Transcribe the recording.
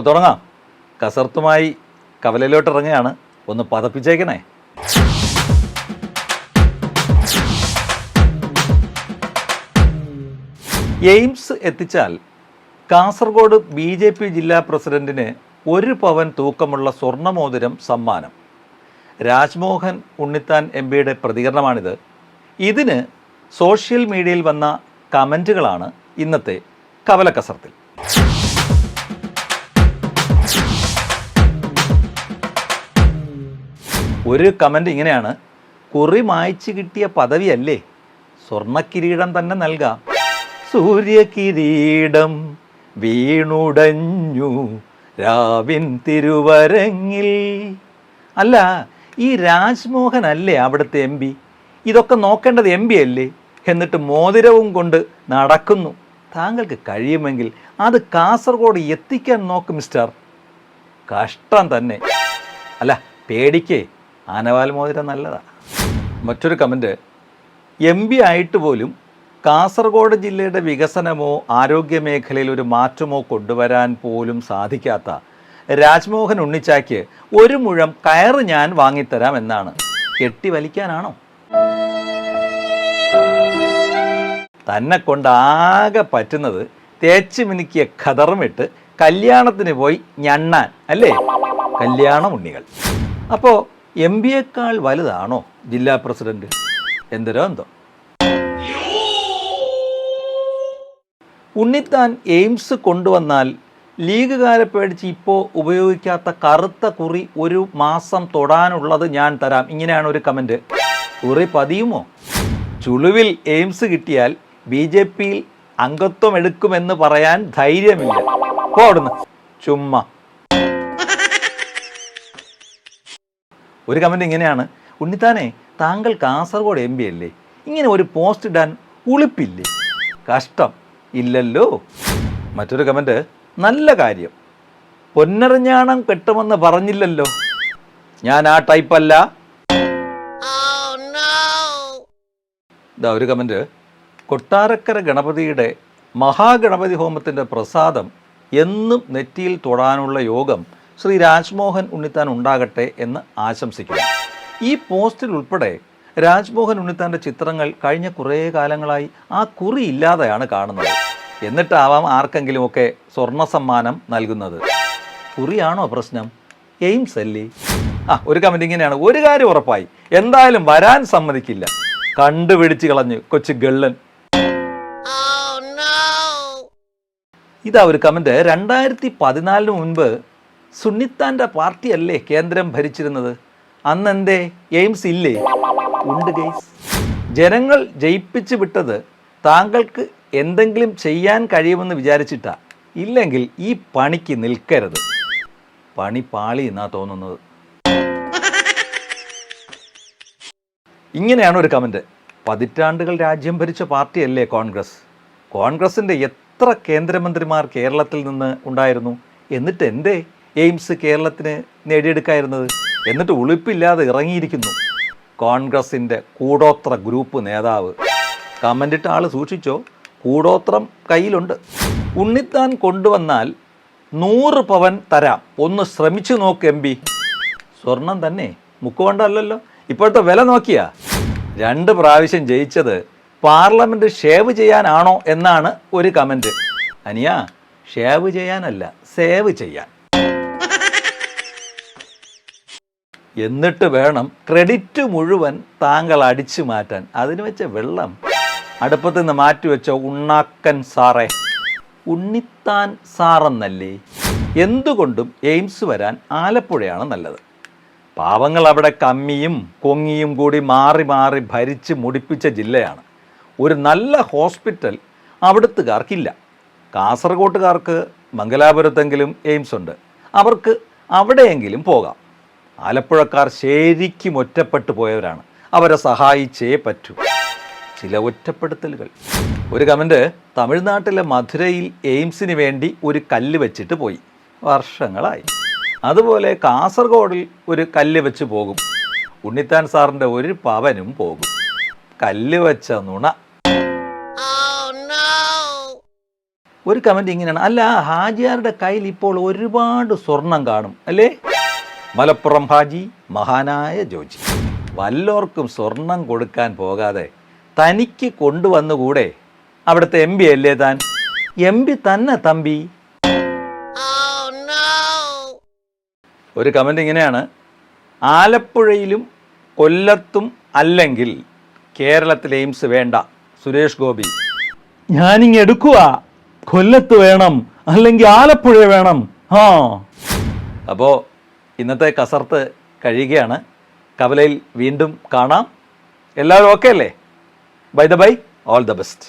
അപ്പോൾ തുടങ്ങാം. കസർത്തുമായി കവലയിലോട്ട് ഇറങ്ങുകയാണ് ഒന്ന് പതപ്പിച്ചേക്കണേ. എയിംസ് എത്തിച്ചാൽ കാസർഗോഡ് ബി ജെ പി ജില്ലാ പ്രസിഡന്റിന് ഒരു പവൻ തൂക്കമുള്ള സ്വർണമോതിരം സമ്മാനം. രാജ്മോഹൻ ഉണ്ണിത്താൻ എം പിയുടെ പ്രതികരണമാണിത്. ഇതിന് സോഷ്യൽ മീഡിയയിൽ വന്ന കമന്റുകളാണ് ഇന്നത്തെ കവലക്കസർത്തിൽ. ഒരു കമന്റ് ഇങ്ങനെയാണ്. കുറി മായ്ച്ചു കിട്ടിയ പദവിയല്ലേ? സ്വർണക്കിരീടം തന്നെ നൽകാം. സൂര്യകിരീടം വീണുടഞ്ഞു രാവിൻ തിരുവരങ്ങിൽ. അല്ല ഈ രാജ്മോഹൻ അല്ലേ അവിടുത്തെ എം പി ഇതൊക്കെ നോക്കേണ്ടത് എം പി അല്ലേ? എന്നിട്ട് മോതിരവും കൊണ്ട് നടക്കുന്നു. താങ്കൾക്ക് കഴിയുമെങ്കിൽ അത് കാസർഗോഡ് എത്തിക്കാൻ നോക്ക് മിസ്റ്റർ. കഷ്ടം തന്നെ. അല്ല പേടിക്കേ. ആനവാൽ മോതിരം നല്ലതാ. മറ്റൊരു കമന്റ് എം പി ആയിട്ട് പോലും കാസർഗോഡ് ജില്ലയുടെ വികസനമോ ആരോഗ്യ മേഖലയിൽ ഒരു മാറ്റമോ കൊണ്ടുവരാൻ പോലും സാധിക്കാത്ത രാജ്മോഹൻ ഉണ്ണിച്ചാക്ക് ഒരു മുഴം കയറ് ഞാൻ വാങ്ങിത്തരാം എന്നാണ്. കെട്ടി വലിക്കാനാണോ? തന്നെ കൊണ്ട് ആകെ പറ്റുന്നത് തേച്ച് മിനുക്കിയ ഖതറുമിട്ട് കല്യാണത്തിന് പോയി ഞണ്ണാൻ അല്ലേ? കല്യാണ ഉണ്ണികൾ അപ്പോൾ എം ബിയേക്കാൾ വലുതാണോ ജില്ലാ പ്രസിഡന്റ്? എന്തൊരോ എന്തോ ഉണ്ണിത്താൻ എയിംസ് കൊണ്ടുവന്നാൽ ലീഗുകാരെ പേടിച്ച് ഇപ്പോൾ ഉപയോഗിക്കാത്ത കറുത്ത കുറി ഒരു മാസം തൊടാനുള്ളത് ഞാൻ തരാം. ഇങ്ങനെയാണ് ഒരു കമന്റ് കുറി പതിയുമോ? ചുളുവിൽ എയിംസ് കിട്ടിയാൽ ബി ജെ പിയിൽ അംഗത്വം എടുക്കുമെന്ന് പറയാൻ ധൈര്യമില്ല. പോടുന്നു. ചുമ്മാ. ഒരു കമന്റ് ഇങ്ങനെയാണ്. ഉണ്ണിത്താനെ താങ്കൾ കാസർഗോഡ് എം പി അല്ലേ? ഇങ്ങനെ ഒരു പോസ്റ്റ് ഇടാൻ ഉളിപ്പില്ലേ? കഷ്ടം. ഇല്ലല്ലോ. മറ്റൊരു കമന്റ് നല്ല കാര്യം. പൊന്നറിഞ്ഞാണം കെട്ടുമെന്ന് പറഞ്ഞില്ലല്ലോ. ഞാൻ ആ ടൈപ്പല്ല ഇതാ ഒരു കമന്റ് കൊട്ടാരക്കര ഗണപതിയുടെ മഹാഗണപതി ഹോമത്തിന്റെ പ്രസാദം എന്നും നെറ്റിയിൽ തൊടാനുള്ള യോഗം ശ്രീ രാജ്മോഹൻ ഉണ്ണിത്താൻ ഉണ്ടാകട്ടെ എന്ന് ആശംസിക്കുന്നു. ഈ പോസ്റ്റിൽ ഉൾപ്പെടെ രാജ്മോഹൻ ഉണ്ണിത്താന്റെ ചിത്രങ്ങൾ കഴിഞ്ഞ കുറേ കാലങ്ങളായി ആ കുറി ഇല്ലാതെയാണ് കാണുന്നത്. എന്നിട്ടാവാം ആർക്കെങ്കിലുമൊക്കെ സ്വർണ സമ്മാനം നൽകുന്നത്. കുറിയാണോ പ്രശ്നം? എയിംസ് അല്ലേ? ആ ഒരു കമന്റ് ഇങ്ങനെയാണ്. ഒരു കാര്യം ഉറപ്പായി. എന്തായാലും വരാൻ സമ്മതിക്കില്ല. കണ്ടുപിടിച്ച് കളഞ്ഞ് കൊച്ചു ഗള്ളൻ. ഇതാ ഒരു കമന്റ് രണ്ടായിരത്തി പതിനാലിന് മുൻപ് സുന്നിത്താന്റെ പാർട്ടിയല്ലേ കേന്ദ്രം ഭരിച്ചിരുന്നത്? അന്നെന്തേ? എയിംസ് ഇല്ലേ? ഉണ്ട് ഗെയ്സ്. ജനങ്ങൾ ജയിപ്പിച്ചു വിട്ടത് താങ്കൾക്ക് എന്തെങ്കിലും ചെയ്യാൻ കഴിയുമെന്ന് വിചാരിച്ചിട്ടാ. ഇല്ലെങ്കിൽ ഈ പണിക്ക് നിൽക്കരുത്. പണി പാളി എന്നാ തോന്നുന്നത്. ഇങ്ങനെയാണ് ഒരു കമന്റ് പതിറ്റാണ്ടുകൾ രാജ്യം ഭരിച്ച പാർട്ടിയല്ലേ കോൺഗ്രസ്? കോൺഗ്രസിന്റെ എത്ര കേന്ദ്രമന്ത്രിമാർ കേരളത്തിൽ നിന്ന് ഉണ്ടായിരുന്നു? എന്നിട്ട് എന്തേ എയിംസ് കേരളത്തിന് നേടിയെടുക്കായിരുന്നത്. എന്നിട്ട് ഒളിപ്പില്ലാതെ ഇറങ്ങിയിരിക്കുന്നു. കോൺഗ്രസിന്റെ കൂടോത്ര ഗ്രൂപ്പ് നേതാവ്. കമന്റിട്ട ആൾ സൂക്ഷിച്ചോ? കൂടോത്രം കയ്യിലുണ്ട്. ഉണ്ണിത്താൻ കൊണ്ടുവന്നാൽ നൂറ് പവൻ തരാം. ഒന്ന് ശ്രമിച്ചു നോക്ക് എം പി. സ്വർണം തന്നെ മുക്കുകൊണ്ടല്ലോ ഇപ്പോഴത്തെ വില നോക്കിയാ. രണ്ട് പ്രാവശ്യം ജയിച്ചത് പാർലമെന്റ് ഷേവ് ചെയ്യാനാണോ എന്നാണ് ഒരു കമന്റ് അനിയ ഷേവ് ചെയ്യാനല്ല സേവ് ചെയ്യാൻ. എന്നിട്ട് വേണം ക്രെഡിറ്റ് മുഴുവൻ താങ്കൾ അടിച്ചു മാറ്റാൻ. അതിന് വെച്ച വെള്ളം അടുപ്പത്ത് നിന്ന് മാറ്റിവെച്ച ഉണ്ണാക്കൻ സാറേ. ഉണ്ണിത്താൻ സാറെന്നല്ലേ? എന്തുകൊണ്ടും എയിംസ് വരാൻ ആലപ്പുഴയാണ് നല്ലത്. പാവങ്ങൾ അവിടെ കമ്മിയും കൊങ്ങിയും കൂടി മാറി മാറി ഭരിച്ച് മുടിപ്പിച്ച ജില്ലയാണ്. ഒരു നല്ല ഹോസ്പിറ്റൽ അവിടുത്തുകാർക്കില്ല. കാസർഗോട്ടുകാർക്ക് മംഗലാപുരത്തെങ്കിലും എയിംസ് ഉണ്ട്. അവർക്ക് അവിടെയെങ്കിലും പോകാം. ആലപ്പുഴക്കാർ ശരിക്കും ഒറ്റപ്പെട്ടു പോയവരാണ്. അവരെ സഹായിച്ചേ പറ്റൂ. ചില ഒറ്റപ്പെടുത്തലുകൾ. ഒരു കമന്റ് തമിഴ്നാട്ടിലെ മധുരയിൽ എയിംസിന് വേണ്ടി ഒരു കല്ല് വെച്ചിട്ട് പോയി. വർഷങ്ങളായി. അതുപോലെ കാസർഗോഡിൽ ഒരു കല്ല് വെച്ച് പോകും. ഉണ്ണിത്താൻ സാറിന്റെ ഒരു പവനും പോകും. കല്ല് വെച്ച നുണ. ഒരു കമന്റ് ഇങ്ങനെയാണ്. അല്ല ഹാജിയാരുടെ കയ്യിൽ ഇപ്പോൾ ഒരുപാട് സ്വർണം കാണും അല്ലേ? മലപ്പുറം ഹാജി മഹാനായ ജോജി. വല്ലോർക്കും സ്വർണം കൊടുക്കാൻ പോകാതെ തനിക്ക് കൊണ്ടുവന്നുകൂടെ? അവിടുത്തെ എം പി അല്ലേ താൻ? എം പി തന്നെ തമ്പി. ഒരു കമന്റ് ഇങ്ങനെയാണ്. ആലപ്പുഴയിലും കൊല്ലത്തും അല്ലെങ്കിൽ കേരളത്തിലെ എയിംസ് വേണ്ട. സുരേഷ് ഗോപി. ഞാനിങ് എടുക്കുക കൊല്ലത്ത് വേണം അല്ലെങ്കിൽ ആലപ്പുഴ വേണം. ആ. അപ്പോൾ ഇന്നത്തെ കസർത്ത് കഴിയുകയാണ്. കവലയിൽ വീണ്ടും കാണാം. എല്ലാവരും ഓക്കെ അല്ലേ? Bye the bye all the best